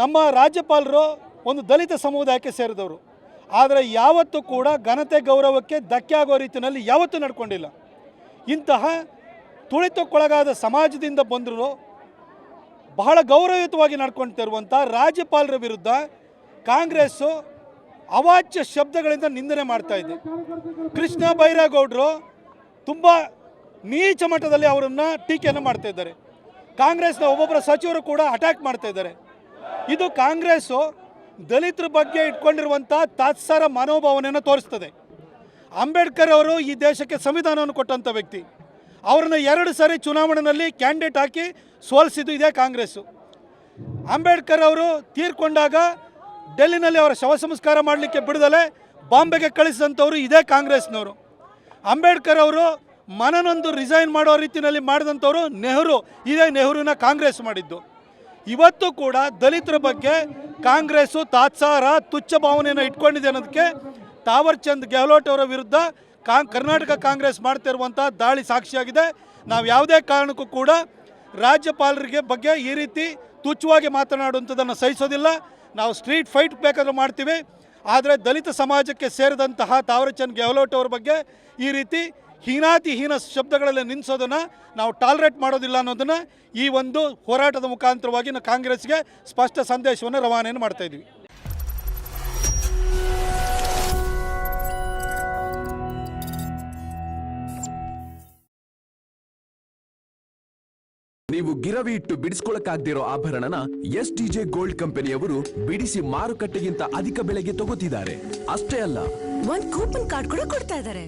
ನಮ್ಮ ರಾಜ್ಯಪಾಲರು ಒಂದು ದಲಿತ ಸಮುದಾಯಕ್ಕೆ ಸೇರಿದವರು. ಆದರೆ ಯಾವತ್ತೂ ಕೂಡ ಘನತೆ ಗೌರವಕ್ಕೆ ಧಕ್ಕೆ ಆಗೋ ರೀತಿಯಲ್ಲಿ ಯಾವತ್ತೂ ನಡ್ಕೊಂಡಿಲ್ಲ. ಇಂತಹ ತುಳಿತಕ್ಕೊಳಗಾದ ಸಮಾಜದಿಂದ ಬಂದರೂ ಬಹಳ ಗೌರವಯುತವಾಗಿ ನಡ್ಕೊಳ್ತಿರುವಂಥ ರಾಜ್ಯಪಾಲರ ವಿರುದ್ಧ ಕಾಂಗ್ರೆಸ್ಸು ಅವಾಚ್ಯ ಶಬ್ದಗಳಿಂದ ನಿಂದನೆ ಮಾಡ್ತಾ ಇದೆ. ಕೃಷ್ಣ ಬೈರೇಗೌಡರು ತುಂಬ ನೀಚ ಮಟ್ಟದಲ್ಲಿ ಅವರನ್ನು ಟೀಕೆಯನ್ನು ಮಾಡ್ತಾ ಇದ್ದಾರೆ. ಕಾಂಗ್ರೆಸ್ನ ಒಬ್ಬೊಬ್ಬರ ಸಚಿವರು ಕೂಡ ಅಟ್ಯಾಕ್ ಮಾಡ್ತಾ ಇದ್ದಾರೆ. ಇದು ಕಾಂಗ್ರೆಸ್ಸು ದಲಿತರ ಬಗ್ಗೆ ಇಟ್ಕೊಂಡಿರುವಂಥ ತಾತ್ಸಾರ ಮನೋಭಾವನೆಯನ್ನು ತೋರಿಸ್ತದೆ. ಅಂಬೇಡ್ಕರ್ ಅವರು ಈ ದೇಶಕ್ಕೆ ಸಂವಿಧಾನವನ್ನು ಕೊಟ್ಟಂಥ ವ್ಯಕ್ತಿ. ಅವರನ್ನು ಎರಡು ಸಾರಿ ಚುನಾವಣೆಯಲ್ಲಿ ಕ್ಯಾಂಡಿಡೇಟ್ ಹಾಕಿ ಸೋಲಿಸಿದ್ದು ಇದೇ ಕಾಂಗ್ರೆಸ್ಸು. ಅಂಬೇಡ್ಕರ್ ಅವರು ತೀರ್ಕೊಂಡಾಗ ಡೆಲ್ಲಿನಲ್ಲಿ ಅವರ ಶವ ಸಂಸ್ಕಾರ ಮಾಡಲಿಕ್ಕೆ ಬಿಡದಲೆ ಬಾಂಬೆಗೆ ಕಳಿಸಿದಂಥವರು ಇದೇ ಕಾಂಗ್ರೆಸ್ನವರು. ಅಂಬೇಡ್ಕರ್ ಅವರು ಮನನೊಂದು ರಿಸೈನ್ ಮಾಡೋ ರೀತಿಯಲ್ಲಿ ಮಾಡಿದಂಥವರು ನೆಹರು. ಇದೇ ನೆಹರುನ ಕಾಂಗ್ರೆಸ್ ಮಾಡಿದ್ದು. ಇವತ್ತು ಕೂಡ ದಲಿತರ ಬಗ್ಗೆ ಕಾಂಗ್ರೆಸ್ಸು ತಾತ್ಸಾರ ತುಚ್ಛ ಭಾವನೆಯನ್ನು ಇಟ್ಕೊಂಡಿದೆ ಅನ್ನೋದಕ್ಕೆ ತಾವರ್ಚಂದ್ ಗೆಹ್ಲೋಟ್ ಅವರ ವಿರುದ್ಧ ಕಾಂ, ಕರ್ನಾಟಕ ಕಾಂಗ್ರೆಸ್ ಮಾಡ್ತಿರುವಂಥ ದಾಳಿ ಸಾಕ್ಷಿಯಾಗಿದೆ. ನಾವು ಯಾವುದೇ ಕಾರಣಕ್ಕೂ ಕೂಡ ರಾಜ್ಯಪಾಲರಿಗೆ ಬಗ್ಗೆ ಈ ರೀತಿ ತುಚ್ಛವಾಗಿ ಮಾತನಾಡುವಂಥದ್ದನ್ನು ಸಹಿಸೋದಿಲ್ಲ. ನಾವು ಸ್ಟ್ರೀಟ್ ಫೈಟ್ ಬೇಕಾದರೂ ಮಾಡ್ತೀವಿ. ಆದರೆ ದಲಿತ ಸಮಾಜಕ್ಕೆ ಸೇರಿದಂತಹ ತಾವರಚಂದ್ ಗೆಹ್ಲೋಟ್ ಅವ್ರ ಬಗ್ಗೆ ಈ ರೀತಿ ಹೀನಾತಿ ಹೀನ ಶಬ್ದಗಳಲ್ಲಿ ನಿಲ್ಲಿಸೋದನ್ನು ನಾವು ಟಾಲರೇಟ್ ಮಾಡೋದಿಲ್ಲ ಅನ್ನೋದನ್ನು ಈ ಒಂದು ಹೋರಾಟದ ಮುಖಾಂತರವಾಗಿ ನಾವು ಕಾಂಗ್ರೆಸ್ಗೆ ಸ್ಪಷ್ಟ ಸಂದೇಶವನ್ನು ರವಾನೆಯನ್ನು ಮಾಡ್ತಾ ಇದ್ದೀವಿ ನೀವು ಗಿರವಿ ಇಟ್ಟು ಬಿಡಿಸ್ಕೊಳಕ್ಕಾಗ್ದಿರೋ ಆಭರಣನ ಎಸ್ ಟಿಜೆ ಗೋಲ್ಡ್ ಕಂಪನಿಯವರು ಬಿಡಿಸಿ ಮಾರುಕಟ್ಟೆಗಿಂತ ಅಧಿಕ ಬೆಲೆಗೆ ತಗೋತಿದ್ದಾರೆ. ಅಷ್ಟೇ ಅಲ್ಲ. ಒಂದ್ ಕೂಪನ್ ಕಾರ್ಡ್ ಕೂಡ ಕೊಡ್ತಾ ಇದಾರೆ